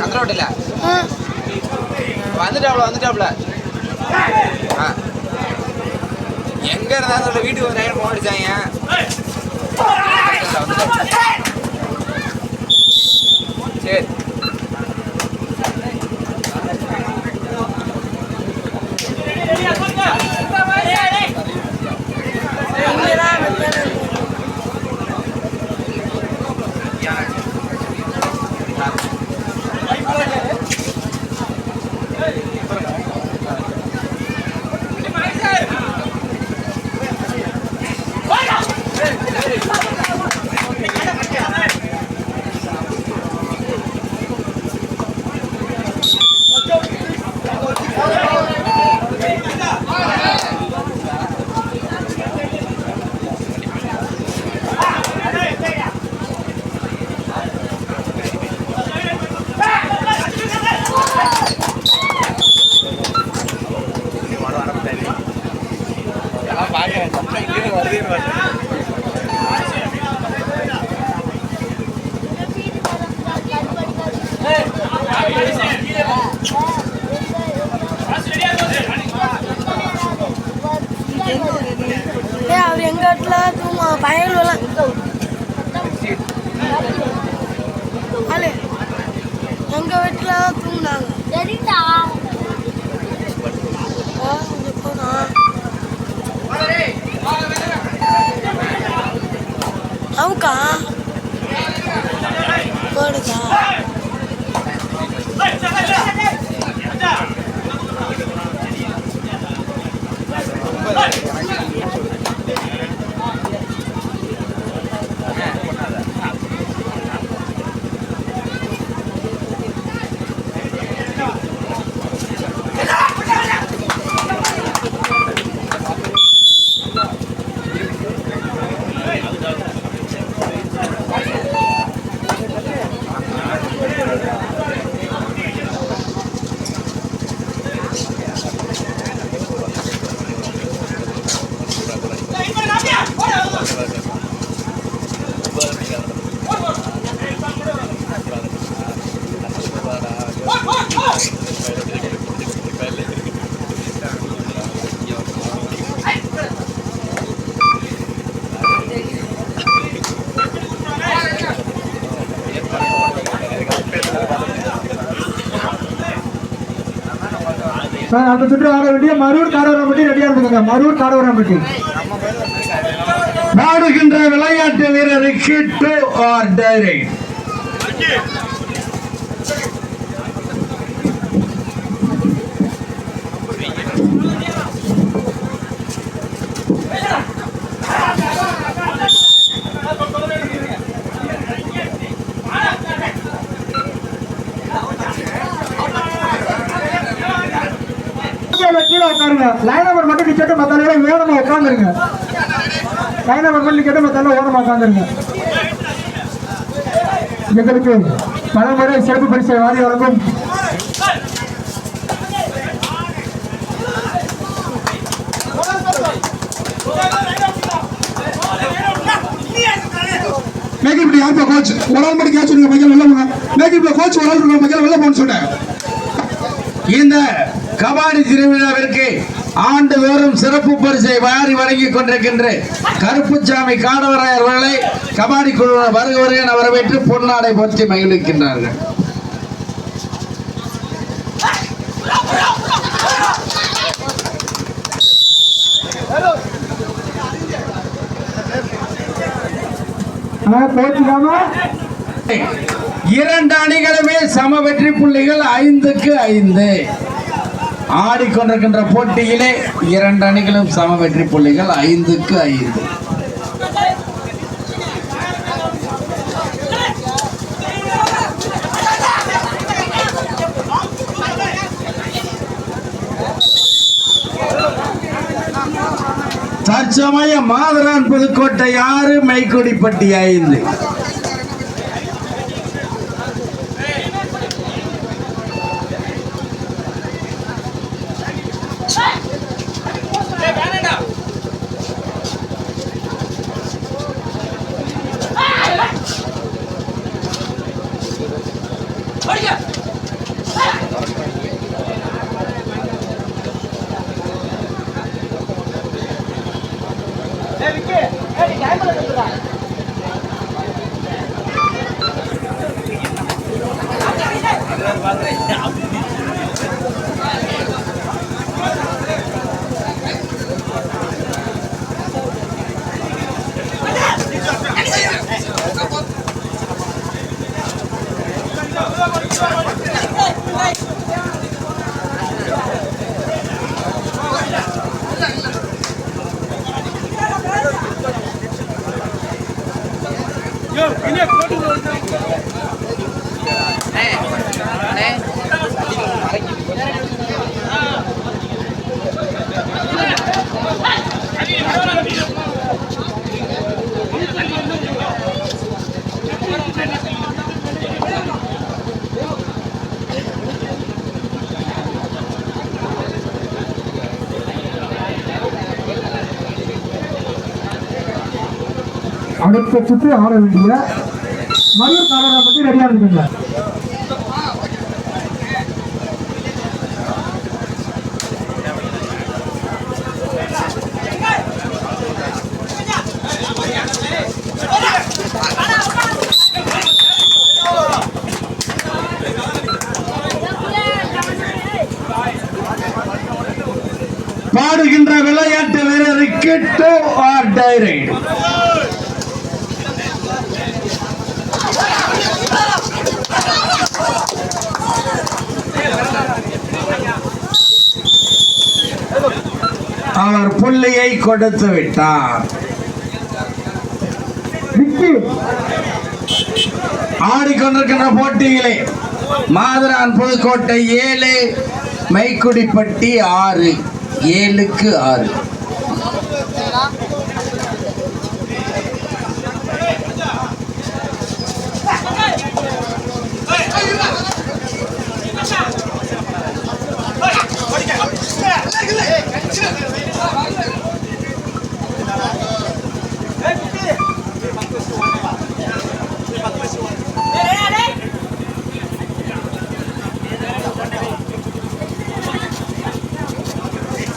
கந்தரோட்டில வந்துட்டாப்ல வந்துட்டாப்ல. எங்க இருந்தா சொல்ல வீட்டுக்கு ஒரு நேரம் வந்துட்டாரு. சரி. வீட்டுல தூங்கினாங்க. சரிடா ஆ, இங்க போனா சார் அந்த சுற்று ஆட வேண்டிய மரூர் காடவரம்பட்டி ரெடியா இருந்துங்க மரூர் காடவரம்பட்டி. நாடுகின்ற விளையாட்டு வீரருக்கு டூ ஆர் டைரக்ட் நம்பர் மட்டும் நிக்கட்டு மத்த நேரம் ஓரமா உட்காந்துருங்க லைன் நம்பர் மட்டும் நிக்கட்டு மத்த நேரம் ஓரமா உட்காந்துருங்க எங்களுக்கு பலமுறை சிறப்பு பரிசை வாரி வழங்கும். யாருப்பா கோச் ஒரு ஆள் மட்டும் கேட்ச் வெளில போங்க மேக்கிப்ல கோச் ஒரு ஆள் சொல்லுங்க மைக்கேல் வெளில போன்னு சொன்னேன் இந்த கபாடி திருவிழாவிற்கு ஆண்டுதோறும் சிறப்பு பரிசை வாரி வழங்கிக் கொண்டிருக்கின்ற கருப்புச்சாமி காடவராயர் அவர்களை கபாடி குழுவினர் வருக வருக வரவேற்று பொன்னாடை போற்றி மகிழ்விக்கின்றார்கள். இரண்டு அணிகளுமே சம வெற்றி புள்ளிகள் ஐந்துக்கு ஐந்து. ஆடிக்கொண்டிருக்கின்ற போட்டியிலே இரண்டு அணிகளும் சம வெற்றி புள்ளிகள் ஐந்துக்கு ஐந்து. தற்சமய மாதரான் புதுக்கோட்டை ஆறு மைக்குடிப்பட்டி ஐந்து. சுற்றி ஆட வேண்டிய மயூர் காலரை பற்றி ரெடியாக இருக்குங்க பாடுகின்ற விளையாட்டு வீரருக்கு டூ ஆர் டைரைட் அவர் புள்ளியை கொடுத்து விட்டார் விக்கி ஆடிக்கொண்டிருக்கின்ற போட்டியிலே மாதரான் புதுக்கோட்டை ஏழு மைக்குடிப்பட்டி ஆறு ஏழுக்கு ஆறு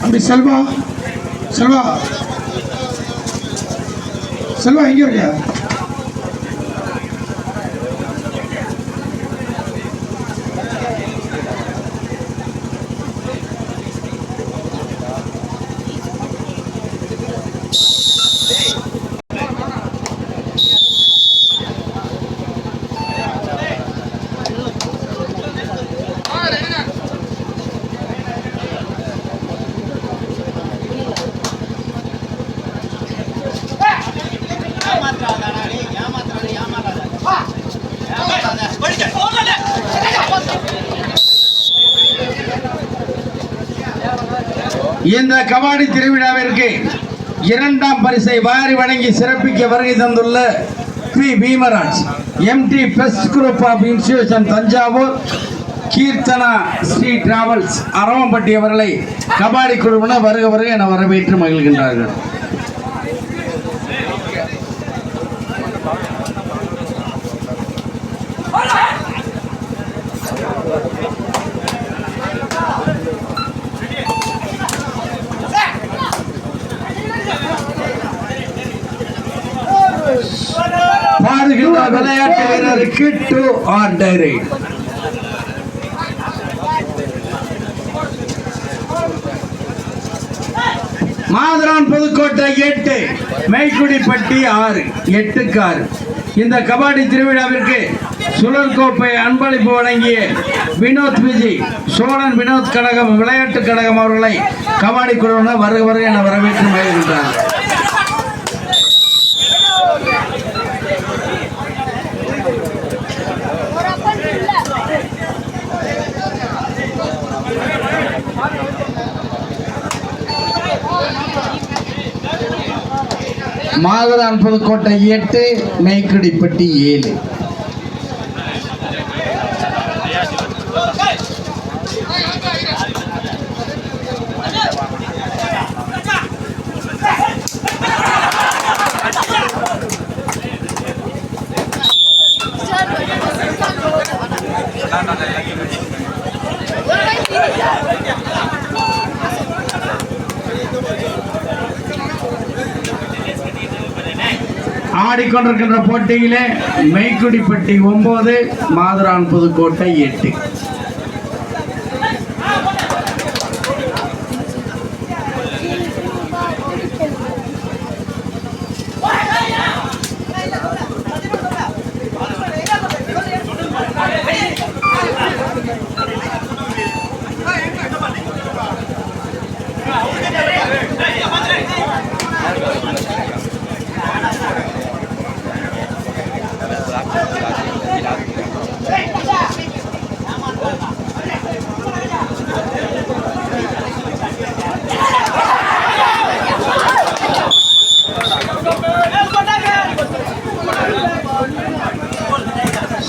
அப்படி செல்வா செல்வா. செல்வா எங்க இருக்க இந்த கபாடி திருவிழாவிற்கு இரண்டாம் பரிசை வாரி வழங்கி சிறப்பிக்க வருகை தந்துள்ள B Bheemaraj MD best group of institution Thanjavur Keerthana Sri travels Aravampatti அவர்களை கபாடி குழுவினர் வருக வருக என வரவேற்று மகிழ்கின்றார்கள். பாடுகின்ற விளையாட்டு வீரருக்கு டூ ஆர் டைரைட் மாதரான் புதுக்கோட்டை எட்டு மெய்க்குடிப்பட்டி ஆறு எட்டுக்கு ஆறு இந்த கபாடி திருவிழாவிற்கு சுழல் கோப்பை அன்பளிப்பு வழங்கிய வினோத் விஜி சோழன் வினோத் கழகம் விளையாட்டு கழகம் அவர்களை கபாடி குழுவினர் வருக வருக என வரவேற்று மகிழ்கின்றனர் மாதரான் புதுக்கோட்டை எட்டு மெய்க்குடிப்பட்டி ஏழு. ஆடிக்கொண்டிருக்கின்ற போட்டியிலே மெய்க்குடிப்பட்டி ஒன்பது மாதுரான் புதுக்கோட்டை எட்டு.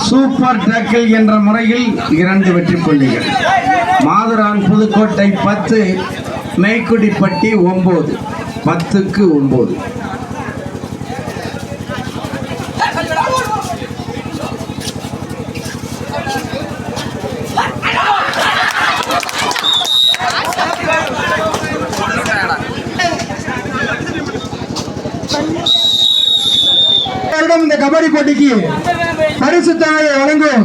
சூப்பர் டேக்கிள் என்ற முறையில் இரண்டு வெற்றி புள்ளிகள். மாதுரான் புதுக்கோட்டை பத்து மெய்க்குடிப்பட்டி ஒம்பது. பத்துக்கு ஒம்பது வருடம் இந்த கபடி போட்டிக்கு பரிசு தாயை வழங்கும்.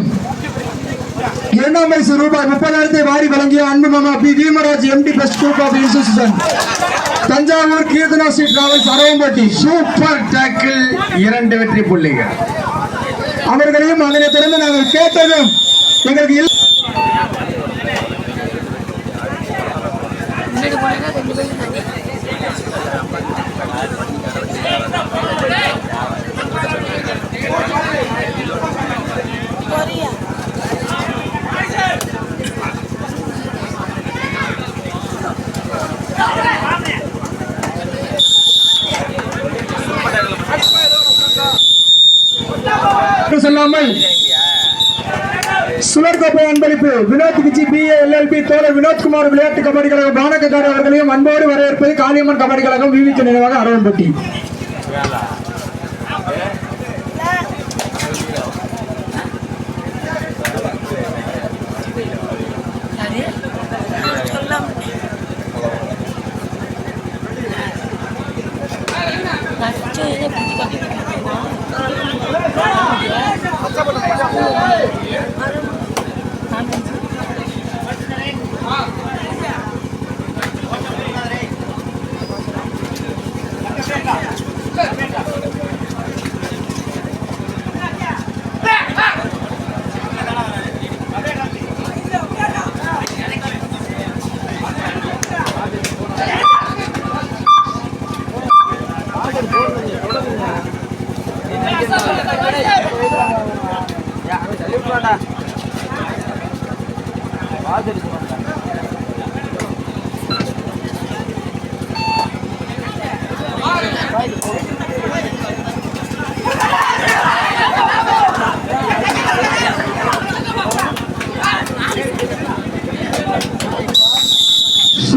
இரண்டாம் பரிசு ரூபாய் முப்பதாயிரத்தை வாரி வழங்கிய அன்பு மாமா B. Veemaraj MD best group of institution Thanjavur Keerthana Sri travels Aravampatti super tackle இரண்டு வெற்றி புள்ளிகள். அவர்களையும் அதனைத் தொடர்ந்து நாங்கள் கேட்டதும் எங்களுக்கு இல்ல- கொரியா இல்லாமல் சுழற்கோப்பை அன்பளிப்பு. வினோத் கிச்சி பி எல்எல்பி தோழர் வினோத்குமார் விளையாட்டு கபடி கழகம் பானகக்காரர் அவர்களையும் அன்போடு வரவேற்பது காளியம்மன் கபடி கழகம் விவிக்கு நினைவாக அரவன்பட்டி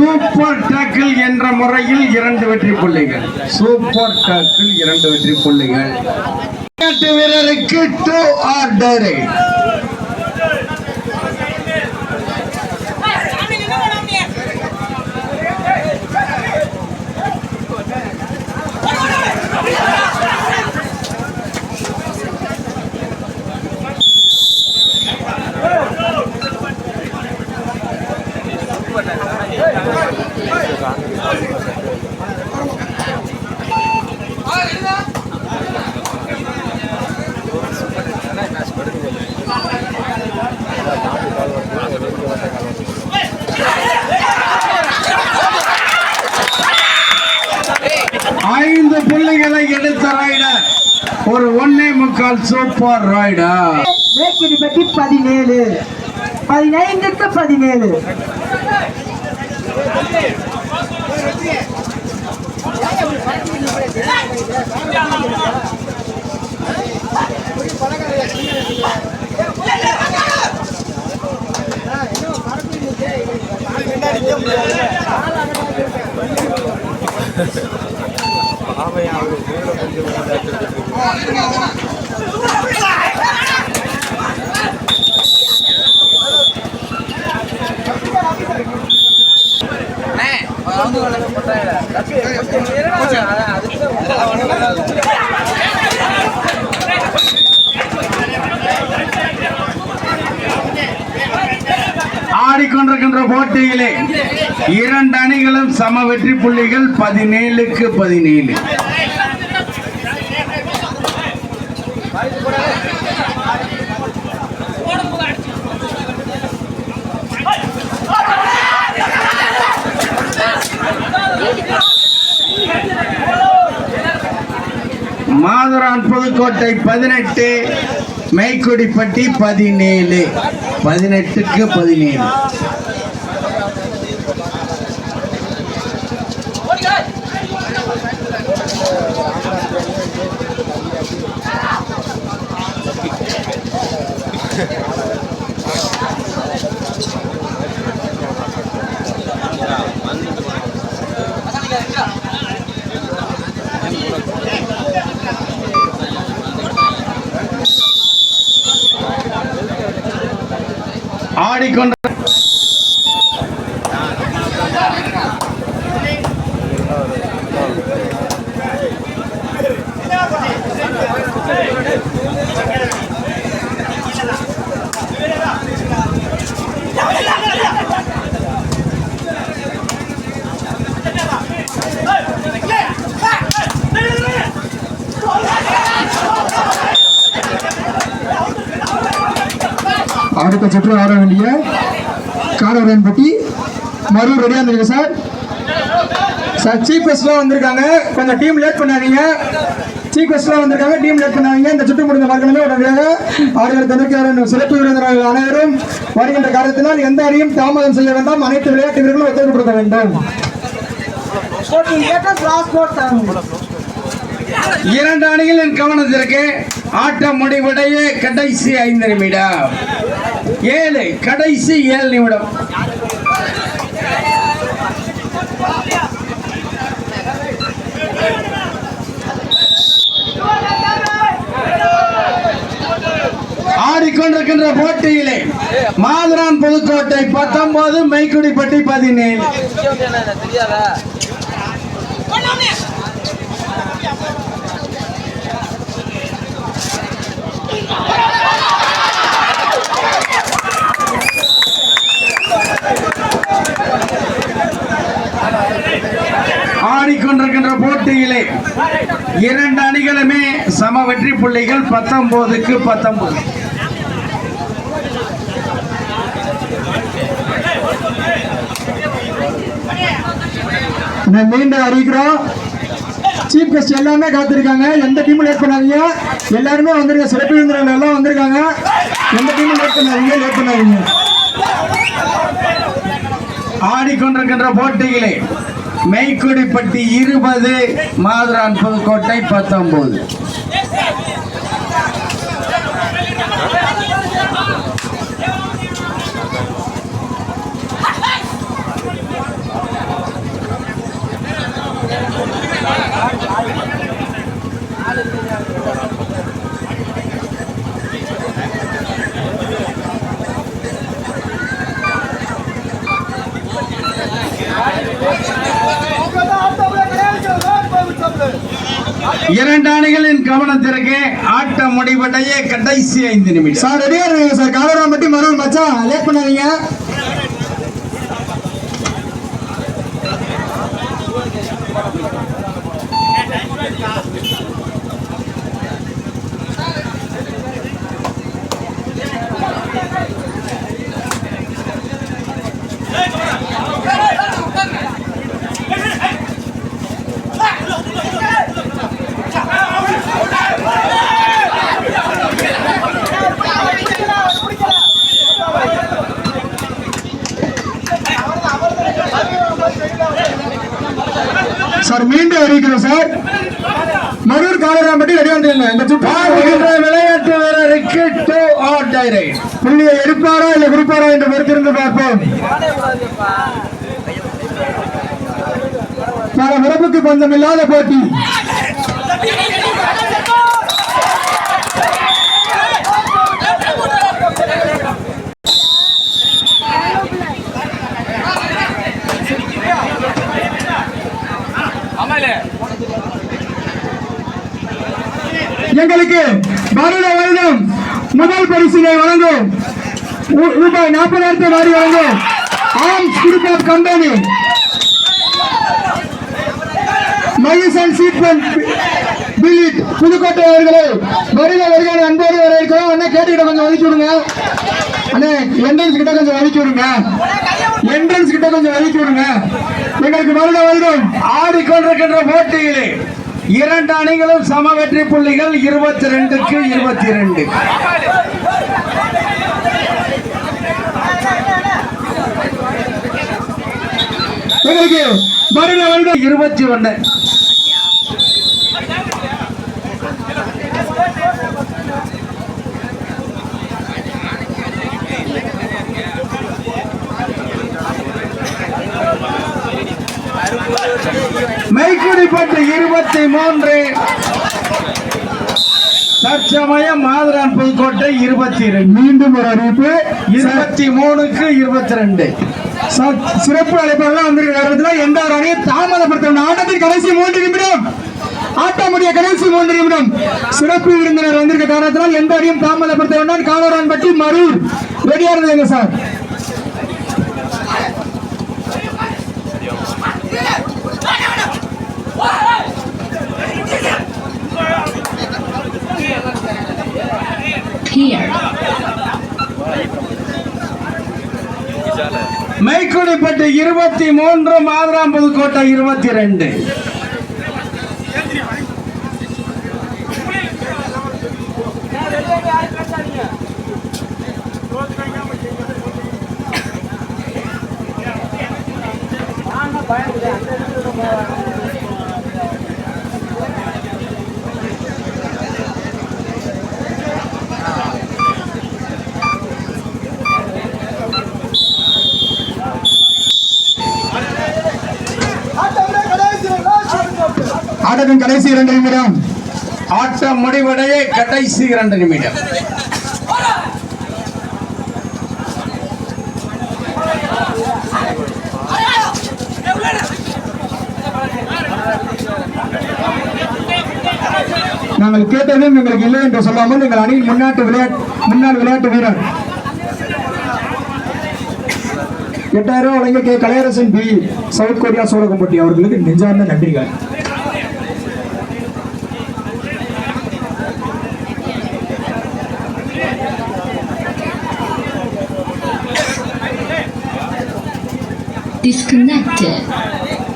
சூப்பர் டேக்கிள் என்ற முறையில் இரண்டு வெற்றி புள்ளிகள். சூப்பர் டேக்கிள் இரண்டு வெற்றி புள்ளிகள். வீரருக்கு டூ ஆர்டர் ஐந்து பிள்ளைகளை எடுத்த ரைடர் ஒரு ஒன்னே முக்கால் சூப்பர் ரைடர் பதினேழு. பதினைந்துக்கு பதினேழு. பாவையா அவர் மேல கொஞ்சம் Man. ஆடிக்கொண்டிருக்கின்ற போட்டியிலே இரண்டு அணிகளும் சம வெற்றி புள்ளிகள் பதினேழுக்கு பதினேழு. மாதுரான் புதுக்கோட்டை பதினெட்டு மெய்க்குடிப்பட்டி பதினேழு. பதினெட்டுக்கு பதினேழு. ஆடிக்கொண்ட சுற்று ஆட வேண்டிய காடவரையன் பட்டி மறுபடியும் ரெடியா இருந்தீங்க சார் சார் சீஃப் கெஸ்ட்லாம் வந்திருக்காங்க. கொஞ்சம் டீம் லேட் பண்ணாதீங்க. சீஃப் கெஸ்ட்லாம் வந்திருக்காங்க. டீம் லேட் பண்ணாதீங்க. இந்த சுற்று முடிந்த மறுக்கணுமே உடனடியாக ஆடுகிற தனிக்காரன் சிறப்பு விருந்தினர்கள் அனைவரும் வருகின்ற காரணத்தினால் எந்த அணியும் தாமதம் செய்ய வேண்டாம். அனைத்து விளையாட்டு வீரர்களும் ஒத்துழைப்பு கொடுக்க வேண்டும். இரண்டு அணிகளின் கவனத்திற்கு ஆட்டம் முடிவடைய கடைசி ஐந்து நிமிடம். ஏழு கடைசி ஏழு நிமிடம். ஆடிக்கொண்டிருக்கின்ற போட்டியிலே மாதுரான் புதுக்கோட்டை பத்தொன்பது மைக்குடிப்பட்டி பதினேழு. ஆடிக்கொண்டிருக்கின்ற போட்டியிலே இரண்டு அணிகளுமே சம வெற்றி புள்ளிகள் பத்தொன்பதுக்கு பத்தொன்பது. மீண்டும் அறிவிக்கிறோம். சீஃப் கெஸ்ட் எல்லாமே காத்திருக்காங்க. எந்த டீமும் லேட் பண்ணாதீங்க. எல்லாருமே வந்துருங்க சிறப்பு விருந்தினர்கள் எல்லாம் வந்திருக்காங்க. எந்த டீமும் லேட் பண்ணாதீங்க. லேட் பண்ணாதீங்க. ஆடிக்கொண்டிருக்கின்ற போட்டியிலே மெய்க்குடிப்பட்டி இருபது மாதுரான் புதுக்கோட்டை பத்தொன்பது. இரண்டு அணிகளின் கவனத்திற்கு ஆட்டம் முடிவடைய கடைசி ஐந்து நிமிடம். சார் ரெடியா இருங்க சார். காலராம் பட்டி மறுபடியும் மச்சான் லேட் பண்ணாதீங்க. சார் மீண்டும் அறிவிக்கிறோம் சார். காலராம் பட்டி ரெடியா வந்துருங்க இந்த சுற்று விளையாட்டு வீரருக்கு டூ ஆர் டைரக்ட் புள்ளியை எடுப்பாரா இல்லை கொடுப்பாரா என்று பொறுத்திருந்து பார்ப்போம். பல உறவுக்கு பஞ்சம் இல்லாத போட்டி. எங்களுக்கு வருட வருடம் முதல் பரிசினை வழங்கும். ரூ- ரூபாய் நாற்பதாயிரத்தை வாரி வழங்கும். ஆர்ம்ஸ் குரூப் ஆஃப் கம்பெனி மயிஸ் அண்ட் சீட்மெண்ட் பில்லிட் புதுக்கோட்டை அவர்களை வருக வருகான அன்போடு வரவேற்கிறோம். அண்ணா கேட்டுக்கிட்ட கொஞ்சம் ஒதுக்கி விடுங்க. அண்ணே என்ட்ரன்ஸ் கிட்ட கொஞ்சம் ஒதுக்கி விடுங்க. என்ட்ரன்ஸ் கிட்ட கொஞ்சம் ஒதுக்கி விடுங்க. எங்களுக்கு வருட வருடம் ஆடிக்கொண்டிருக்கின்ற போட்டியிலே இரண்டு அணிகளும் சம வெற்றி புள்ளிகள் இருபத்தி ரெண்டுக்கு இருபத்தி ரெண்டு எங்களுக்கு வருட வருடம் இருபத்தி ஒன்று மைக்குடிப்பட்டு இருபத்தி மூன்று. தற்சமயம் மாதுரான் புதுக்கோட்டை இருபத்தி ரெண்டு மீண்டும் ஒரு அறிவிப்பு. இருபத்தி மூணுக்கு இருபத்தி ரெண்டு. சிறப்பு அழைப்பாளர் வந்திருக்கிற எந்த ஒரு அணியை தாமதப்படுத்த ஆட்டத்தின் கடைசி மூன்று நிமிடம். ஆட்டமுடைய கடைசி மூன்று நிமிடம். சிறப்பு விருந்தினர் வந்திருக்க காரணத்தினால் எந்த அணியும் தாமதப்படுத்த வேண்டாம். காலரான் பட்டி மரூர். ரெடியா இருந்ததுங்க சார்? மைக்குடிப்பட்டு இருபத்தி மூன்று மாதுராம் புதுக்கோட்டை இருபத்தி ரெண்டு. ஆட்டத்தின் கடைசி இரண்டு நிமிடம். ஆட்டம் முடிவடைய கடைசி இரண்டு நிமிடம். நாங்கள் கேட்டதும் எங்களுக்கு இல்லை என்று சொல்லாமல் எங்கள் அணியின் முன்னாட்டு விளையாட்டு முன்னாள் விளையாட்டு வீரர். எட்டாயிரம் வழங்கிய K. Kalaiyarasan P. South Korea Cholagampatti அவர்களுக்கு நெஞ்சார்ந்த நன்றிகள். Disconnected.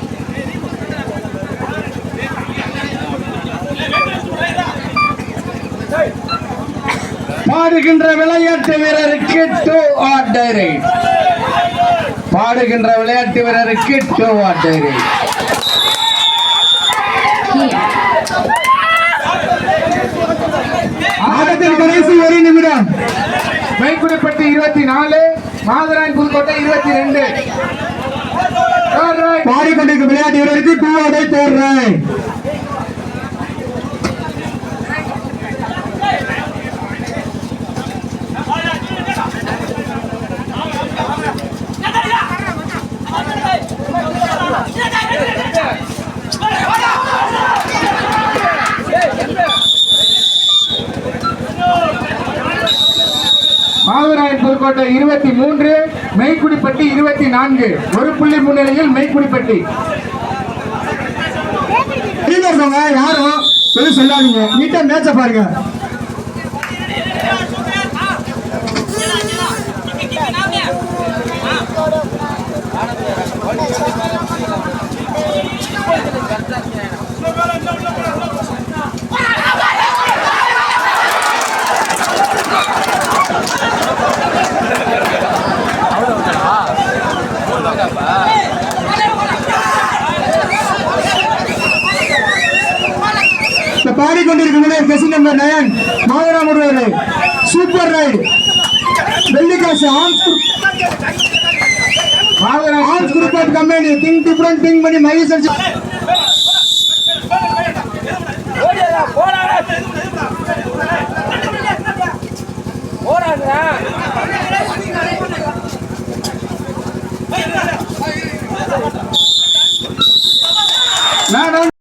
பாடுகின்ற விளையாட்டு வீரருக்கு டூ ஆர் டைரைட் பாடுகின்ற விளையாட்டு வீரருக்கு டூ ஆர் டைரைட் ஆட்டத்தின் கடைசி ஒரு நிமிடம். மைக்குடிப்பட்டு இருபத்தி நாலு மாதராய் புதுக்கோட்டை இருபத்தி ரெண்டு. பாடிக்கொண்டிருக்கும் விளையாட்டு வீரருக்கு டூ போடுறேன். தேர்றேன் புதுக்கோட்டை இருபத்தி மூன்று. மெய்க்குடிப்பட்டி இருபத்தி நான்கு. ஒரு புள்ளி முன்னிலையில் மெய்க்குடிப்பட்டி இருக்கவங்க யாரும் எதுவும் சொல்லாதீங்க. நீட்டா மேட்ச பாருங்க இந்த பாடிக்கொண்டிருக்கும் கெசி நம்பர் நயன் மாதராம் சூப்பர் ரைடு வெள்ளிக்காசு ஆன்ஸ் ஆன்ஸ் group of company think different think பண்ணி மைஸ்